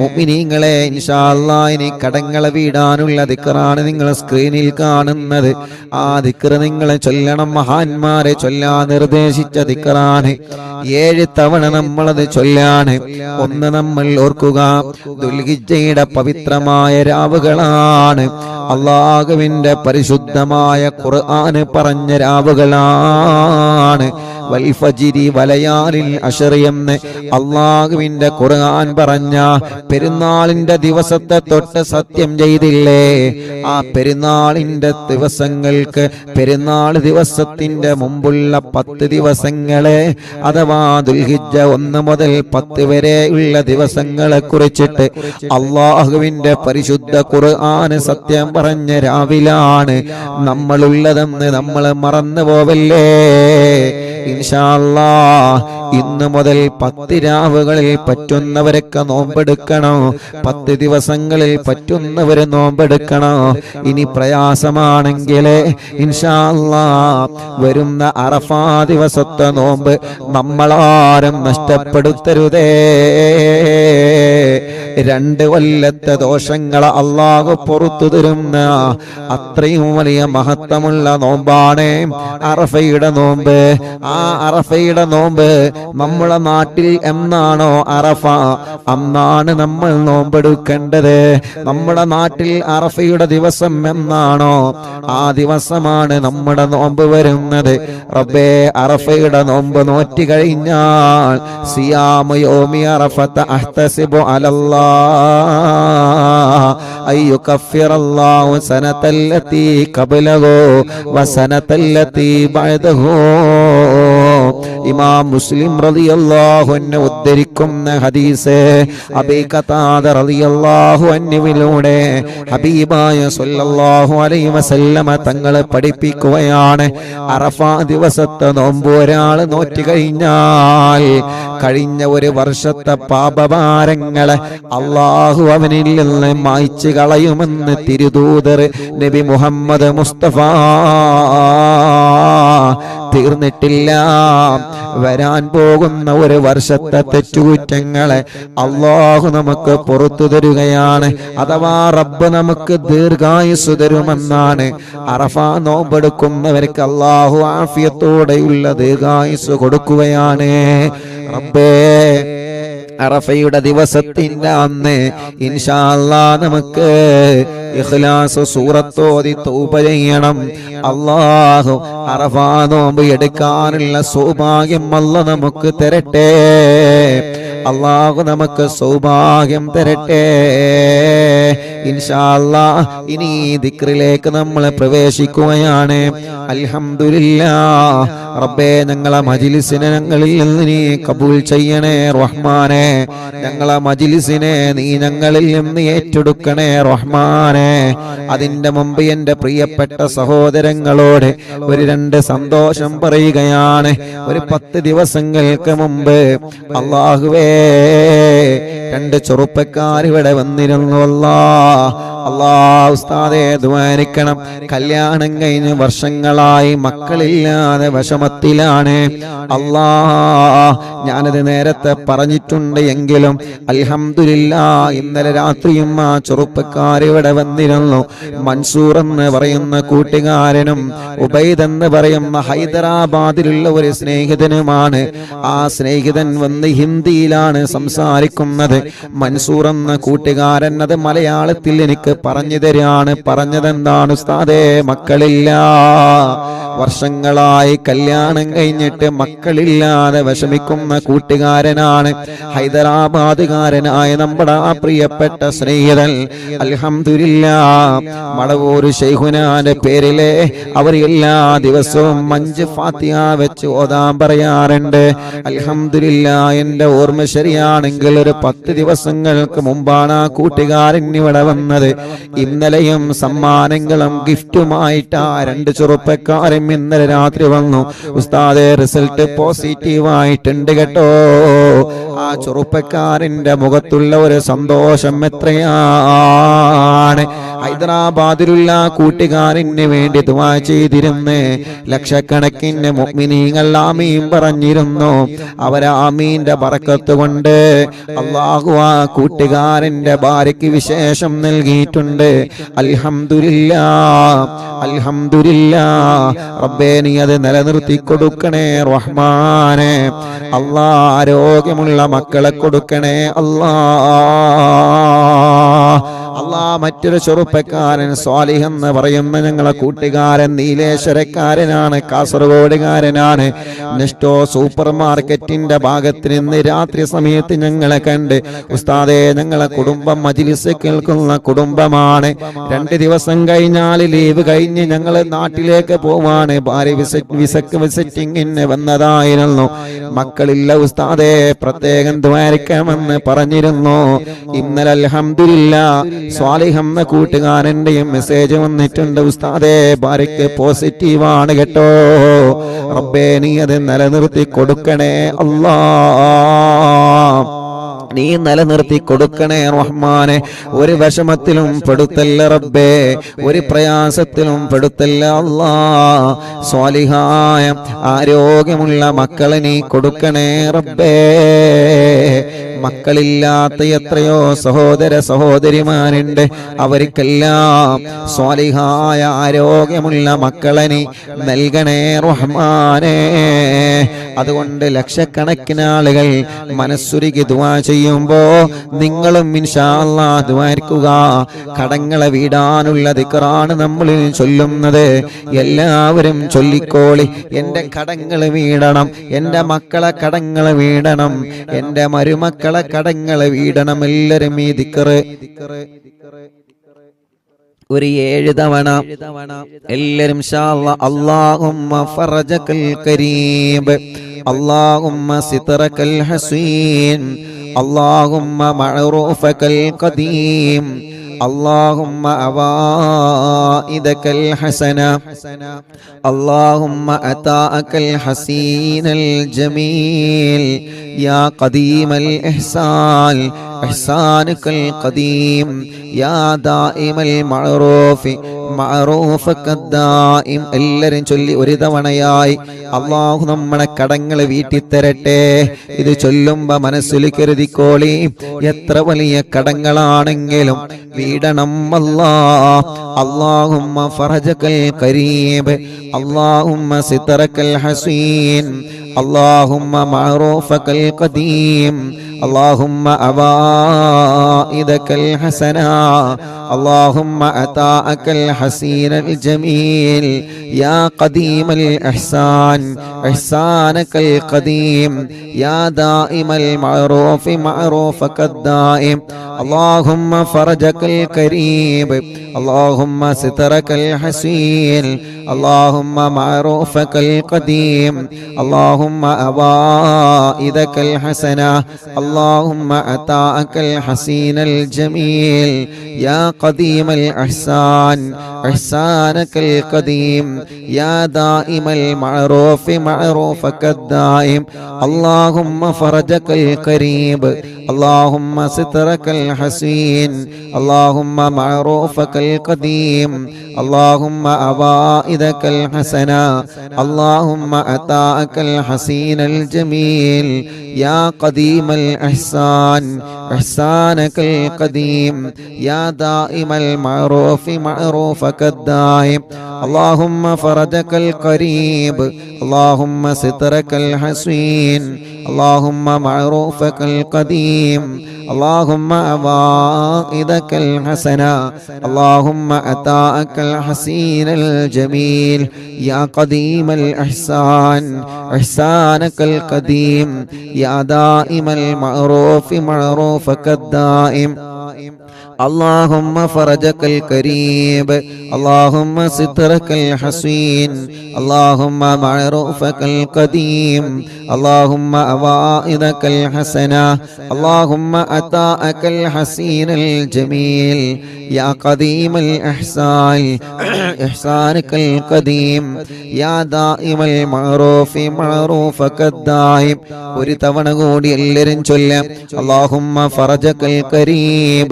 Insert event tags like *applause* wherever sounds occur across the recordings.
മുഅ്മിനീങ്ങളെ ഇൻഷാല്ലാ ഇനി കടങ്ങളെ വീടാനുള്ള ദിക്റാണ് നിങ്ങൾ സ്ക്രീനിൽ കാണുന്നത്. ആ ദിക്കറ് നിങ്ങളെ ചൊല്ലണം മഹാന്മാരെ ചൊല്ലാൻ നിർദ്ദേശിച്ച ദിക്റാണ്. ഏഴ് തവണ നമ്മളത് ചൊല്ലാണ്. ഒന്ന് നമ്മൾ ഓർക്കുക ദുൽഹിജയുടെ പവിത്രമായ രാവുകളാണ്. അള്ളാഹുവിന്റെ പരിശുദ്ധമായ ഖുർആന് പറഞ്ഞ രാവുകളാണ്. വലയാലിൽ അഷറിയെന്ന് അള്ളാഹുവിന്റെ ഖുർആൻ പറഞ്ഞ പെരുന്നാളിന്റെ ദിവസത്തെ തൊട്ട് സത്യം ചെയ്തില്ലേ? ആ പെരുന്നാളിന്റെ ദിവസങ്ങൾക്ക് പെരുന്നാൾ ദിവസത്തിന്റെ മുമ്പുള്ള പത്ത് ദിവസങ്ങളെ അഥവാ ദുൽഹിജ ഒന്ന് മുതൽ പത്ത് വരെ ഉള്ള ദിവസങ്ങളെ കുറിച്ചിട്ട് അള്ളാഹുവിന്റെ പരിശുദ്ധ ഖുർആന് സത്യം പറഞ്ഞ രാവിലാണ് നമ്മളുള്ളതെന്ന് നമ്മൾ മറന്നു പോവല്ലേ? ഇൻഷാല്ലാ ഇന്ന് മുതൽ പത്ത് രാവുകളിൽ പറ്റുന്നവരൊക്കെ നോമ്പെടുക്കണോ. പത്ത് ദിവസങ്ങളിൽ പറ്റുന്നവര് നോമ്പെടുക്കണോ. ഇനി പ്രയാസമാണെങ്കിൽ ഇൻഷാല്ലാ വരുന്ന അറഫാ ദിവസത്തെ നോമ്പ് നമ്മളാരും നഷ്ടപ്പെടുത്തരുതേ. രണ്ട് കൊല്ലത്തെ ദോഷങ്ങളെ അള്ളാഹു പുറത്തു തരുന്ന അത്രയും വലിയ മഹത്വമുള്ള നോമ്പാണ് അറഫയുടെ നോമ്പ്. ആ അറഫയുടെ നോമ്പ് നമ്മളെ നാട്ടിൽ എന്നാണോ അറഫ? അന്നാണ് നമ്മൾ നോമ്പെടുക്കേണ്ടത്. നമ്മുടെ നാട്ടിൽ അറഫയുടെ ദിവസം എന്നാണോ? ആ ദിവസമാണ് നമ്മുടെ നോമ്പ് വരുന്നത്. റബ്ബേ അറഫയുടെ നോമ്പ് നോറ്റി കഴിഞ്ഞാൽ സിയാമ യോമി അഹ്തസിബു അലല്ലാ. അയ്യുകഫിറല്ലാഹു സനതല്ലതി ഖബലഹു വസനതല്ലതി ബഅദഹു. ഇമാം മുസ്ലിം റളിയല്ലാഹു അൻഹു ഉദ്ധരിക്കുന്ന ഹദീസ് അബീ ഖതാദ റളിയല്ലാഹു അൻഹുവിലൂടെ ഹബീബായ സല്ലല്ലാഹു അലൈഹി വസല്ലമ തങ്ങളെ പഠിപ്പിക്കുകയാണ്. അറഫ ദിവസത്തെ നോമ്പ് ഒരാൾ നോറ്റി കഴിഞ്ഞാൽ കഴിഞ്ഞ ഒരു വർഷത്തെ പാപഭാരങ്ങളെ അള്ളാഹു അവനിൽ നിന്ന് മായ്ച്ചു കളയുമെന്ന് തിരുദൂതർ നബി മുഹമ്മദ് മുസ്തഫ തീർന്നിട്ടില്ല. വരാൻ പോകുന്ന ഒരു വർഷത്തെ തെറ്റുകുറ്റങ്ങളെ അള്ളാഹു നമുക്ക് പുറത്തു തരുകയാണ്. അഥവാ റബ്ബ് നമുക്ക് ദീർഘായുസ് തരുമെന്നാണ്. അറഫ നോമ്പെടുക്കുന്നവർക്ക് അള്ളാഹു ആഫിയത്തോടെയുള്ള ദീർഘായുസ് കൊടുക്കുകയാണ്. റബ്ബേ അറഫയുടെ ദിവസത്തിന്റെ അന്ന് ഇൻഷാല്ലാ നമുക്ക് ഇഖ്ലാസ് സൂറത്തോതി തൗബ ചെയ്യണം. അള്ളാഹു അറഫാ നോമ്പ് എടുക്കാനുള്ള സൗഭാഗ്യം അല്ല നമുക്ക് തരട്ടെ. അള്ളാഹു നമുക്ക് സൗഭാഗ്യം തരട്ടെ. ഇൻഷാല്ല ഇനി ദിക്റിലേക്ക് നമ്മൾ പ്രവേശിക്കുകയാണ്. അൽഹംദുലില്ലാ റബ്ബേ ഞങ്ങളെ മജിലിസിനെ ഞങ്ങളിൽ നിന്ന് നീ കബൂൽ ചെയ്യണേ റഹ്മാനെ. ഞങ്ങളെ മജിലിസിനെ നീ ഞങ്ങളിൽ നിന്ന് ഏറ്റെടുക്കണേ റഹ്മാനെ. അതിന്റെ മുമ്പ് എന്റെ പ്രിയപ്പെട്ട സഹോദരങ്ങളോട് ഒരു രണ്ട് സന്തോഷം പറയുകയാണ്. ഒരു പത്ത് ദിവസങ്ങൾക്ക് മുമ്പ് അള്ളാഹുവേ രണ്ട് ചെറുപ്പക്കാരിവിടെ വന്നിരുന്നു അല്ലാ. അല്ലാ ഉസ്താദെ കല്യാണം കഴിഞ്ഞ് വർഷങ്ങളായി മക്കളില്ലാതെ വിഷമത്തിലാണ്. അല്ലാ ഞാനത് നേരത്തെ പറഞ്ഞിട്ടുണ്ട് എങ്കിലും അലഹമില്ല ഇന്നലെ രാത്രിയും ആ ചെറുപ്പക്കാരിവിടെ വന്നിരുന്നു. മൻസൂർ എന്ന് പറയുന്ന കൂട്ടുകാരനും ഉബൈദ് എന്ന് പറയുന്ന ഹൈദരാബാദിലുള്ള ഒരു സ്നേഹിതനുമാണ്. ആ സ്നേഹിതൻ വന്ന് ഹിന്ദിയിലാണ് സംസാരിക്കുന്നത്. മൻസൂർ എന്ന കൂട്ടുകാരൻ അത് മലയാളത്തിൽ എനിക്ക് പറഞ്ഞു തരാണ് പറഞ്ഞതെന്താണ് ഉസ്താദേ? മക്കളില്ല. വർഷങ്ങളായി കല്യാണം കഴിഞ്ഞിട്ട് മക്കളില്ലാതെ വിഷമിക്കുന്ന കൂട്ടുകാരനാണ് ഹൈദരാബാദുകാരനായ നമ്മുടെ ആ പ്രിയപ്പെട്ട സ്നേഹിതൻ. അൽഹംദുലില്ല. മടവൂർ ഷെയ്ഖുനാന്റെ പേരിലെ അവർ എല്ലാ ദിവസവും മഞ്ച് ഫാത്തിയ വെച്ച് ഓതാൻ പറയാറുണ്ട്. അൽഹംദുലില്ല എന്റെ ഓർമ്മ ശരിയാണെങ്കിൽ ഒരു പത്ത് ദിവസങ്ങൾക്ക് മുമ്പാണ് ആ കൂട്ടുകാരൻ ഇവിടെ വന്നത്. ഇന്നലെയും സമ്മാനങ്ങളും ഗിഫ്റ്റുമായിട്ട് ആ രണ്ട് ചെറുപ്പക്കാരും ഇന്നലെ രാത്രി വന്നു. ഉസ്താദെ റിസൾട്ട് പോസിറ്റീവ് ആയിട്ടുണ്ട് കേട്ടോ. ആ ചെറുപ്പക്കാരന്റെ മുഖത്തുള്ള ഒരു സന്തോഷം എത്രയാണ്? ഹൈദരാബാദിലുള്ള കൂട്ടുകാരന് വേണ്ടി ദുവാ ചെയ്തിരുന്ന് ലക്ഷക്കണക്കിന് മുഗ്മിനീങ്ങൾ ആമീൻ പറഞ്ഞിരുന്നു. അവരാമീന്റെ പറക്കത്ത് ബറക്കത്ത് കൊണ്ട് അള്ളാഹു ആ കൂട്ടുകാരന്റെ ഭാര്യയ്ക്ക് വിശേഷം നൽകിയിട്ടുണ്ട്. അൽഹംദുലില്ലാ അൽഹംദുലില്ലാ റബ്ബേ നീ അത് നിലനിർത്തി കൊടുക്കണേ റഹ്മാനെ. അള്ളാ ആരോഗ്യമുള്ള മക്കളെ കൊടുക്കണേ അല്ലാ. അള്ളാ മറ്റൊരു ചെറുപ്പക്കാരൻ സ്വാലിഹ് എന്ന് ഞങ്ങളെ കൂട്ടുകാരൻ നീലേശ്വരക്കാരനാണ് കാസർഗോഡുകാരനാണ്. നെസ്റ്റോ സൂപ്പർ മാർക്കറ്റിന്റെ ഭാഗത്ത് നിന്ന് രാത്രി സമയത്ത് ഞങ്ങളെ കണ്ട് ഉസ്താദെ ഞങ്ങളെ കുടുംബം മജിലിസ് കേൾക്കുന്ന കുടുംബമാണ്. രണ്ട് ദിവസം കഴിഞ്ഞാൽ ലീവ് കഴിഞ്ഞ് ഞങ്ങൾ നാട്ടിലേക്ക് പോവാണ്. ഭാര്യ വിസക്ക് വിസിറ്റിങ്ങിന് വന്നതായിരുന്നു. മക്കളില്ല ഉസ്താദെ പ്രത്യേകം ദ്വാരിക്കാമെന്ന് പറഞ്ഞിരുന്നു. ഇന്നലെ അൽഹംദുലില്ല സ്വാലിഹ് കൂട്ടുകാരന്റെയും മെസ്സേജ് വന്നിട്ടുണ്ട്. ഉസ്താദേ ഭാര്യയ്ക്ക് പോസിറ്റീവാണ് കേട്ടോ. റബ്ബേ നീ അത് നിലനിർത്തി കൊടുക്കണേ. അല്ലാ. നീ നിലനിർത്തി കൊടുക്കണേ റഹ്മാനെ. ഒരു വിഷമത്തിലും പെടുത്തല്ല റബ്ബേ. ഒരു പ്രയാസത്തിലും പെടുത്തല്ല അല്ലാ. സ്വാലിഹായ ആരോഗ്യമുള്ള മക്കളെ നീ കൊടുക്കണേ റബ്ബേ. മക്കളില്ലാത്ത എത്രയോ സഹോദര സഹോദരിമാരുണ്ട്. അവർക്കെല്ലാം സ്വാലിഹായ ആരോഗ്യമുള്ള മക്കളെ നീ നൽകണേ റഹ്മാനേ. അതുകൊണ്ട് ലക്ഷക്കണക്കിന് ആളുകൾ മനസ്സുരുകി ദുവാ ചെയ്യുമ്പോ നിങ്ങളും ഇൻഷാല്ലാ ദ്വാരിക്കുക കടങ്ങളെ വീടാനുള്ള ദിക്കറാണ് നമ്മൾ ചൊല്ലുന്നത്. എല്ലാവരും ചൊല്ലിക്കോളി. എന്റെ കടങ്ങൾ വീടണം. എന്റെ മക്കളെ കടങ്ങൾ വീടണം. എന്റെ മരുമക്കളെ കടങ്ങൾ വീടണം. എല്ലാവരും ഈ ദിക്കറ്. ഒരു ഏഴ് തവണ. എല്ലാരും അള്ളാഹുമ്മ ഫറജക്കൽ കരീബ്. അള്ളാഹുമ്മ സിത്തറക്കൽ ഹസീൻ. اللهم معروفك القديم اللهم أبائدك الحسنة اللهم أتاك الحسين الجميل. يا قديم الإحسان إحسانك القديم. يا دائم المعروف معروفك الدائم എല്ലാവരും ചൊല്ലി ഒരു തവണയായി അള്ളാഹു നമ്മുടെ കടങ്ങൾ വീട്ടി തരട്ടെ ഇത് ചൊല്ലുമ്പോ മനസ്സിൽ കരുതിക്കോളി എത്ര വലിയ കടങ്ങളാണെങ്കിലും വീടണം അല്ലാ അള്ളാഹുമ്മ ഫറജക്കൽ കരീബ് അള്ളാഹുമ്മ സിത്തറക്കൽ ഹസീൻ اللهم معروفك القديم اللهم أوائدك الحسنة اللهم أتاءك الحسين الجميل. يا قديم الإحسان إحسانك القديم. يا دائم المعروف معروفك الدائم. اللهم فرجك الكريم اللهم سترك الحسين. اللهم معروفك القديم. اللهم أوائدك الحسنة. اللهم أتاءك الحسين الجميل. يا قديم الإحسان إحسانك القديم يا دائم المعروف معروفك الدائم اللهم فرجك القريب اللهم سترك الحسين. اللهم معروفك القديم اللهم أوائدك الحسنة. اللهم أتاءك الحسين الجميل. يا قديم الإحسان إحسانك القديم. يا دائم المعروف معروفك الدائم اللهم فرجك القريب. اللهم سترك الحسين. اللهم معروفك القديم. اللهم أوائدك الحسنة. اللهم أتاءك الحسين الجميل. يا قديم الإحسان. إحسانك القديم. يا دائم المعروف معروفك الدائم. اللهم فرجك الكريم اللهم سترك الحسين اللهم معروفك القديم اللهم أوائدك الحسنة اللهم أتاءك الحسين الجميل يا قديم الإحسان *clears throat* إحسانك القديم يا دائم المعروف معروفك الدائم ഒരു തവണ കൂടി എല്ലാവരും ചൊല്ലാം اللهم فرجك الكريم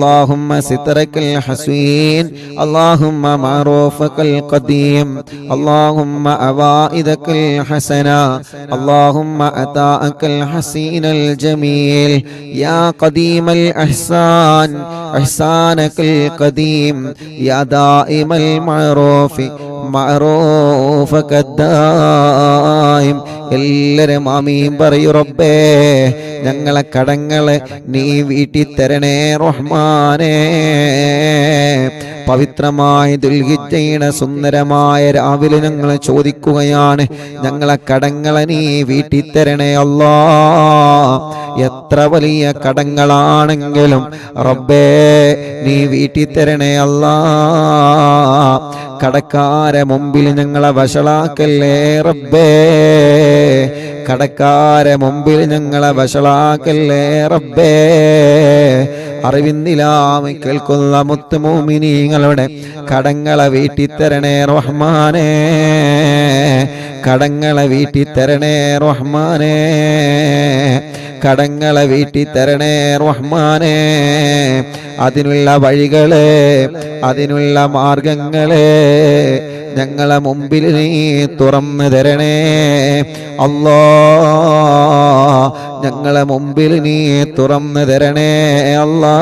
اللهم سترك الحسين اللهم معروفك القديم اللهم أوائدك الحسنة اللهم أتاءك الحسين الجميل. يا قديم الإحسان إحسانك القديم. يا دائم المعروف معروفك الدائم. എല്ലാരും ആമീൻ പറയൂ റബ്ബേ ഞങ്ങളെ കടങ്ങളെ നീ വീട്ടി തരണേ റഹ്മാനേ. പവിത്രമായ ദുൽഹിജയുടെ സുന്ദരമായ രാവിലെ ഞങ്ങൾ ചോദിക്കുകയാണ് ഞങ്ങളെ കടങ്ങളെ നീ വീട്ടി തരണേ അല്ലാ. എത്ര വലിയ കടങ്ങളാണെങ്കിലും റബ്ബേ നീ വീട്ടി തരണേ അല്ലാ. കടക്കാരെ മുമ്പിൽ ഞങ്ങളെ വഷളാക്കല്ലേ റബ്ബേ? കടക്കാരെ മുമ്പിൽ ഞങ്ങളെ വഷളാക്കല്ലേ റബ്ബേ? അറിവിന്നിലാമി കേൾക്കുന്ന മുത്തുമോമിനിങ്ങളുടെ കടങ്ങളെ വീട്ടിത്തരണേ റഹ്മാനേ. കടങ്ങളെ വീട്ടിത്തരണേ റഹ്മാനേ. കടങ്ങളെ വീട്ടി തരണേ റഹ്മാനേ. അതിനുള്ള വഴികളെ അതിനുള്ള മാർഗങ്ങളെ ഞങ്ങളെ മുമ്പിൽ നീ തുറന്നു തരണേ. അല്ലോ ഞങ്ങളെ മുമ്പിൽ നീ തുറന്നു തരണേ. അല്ലാ.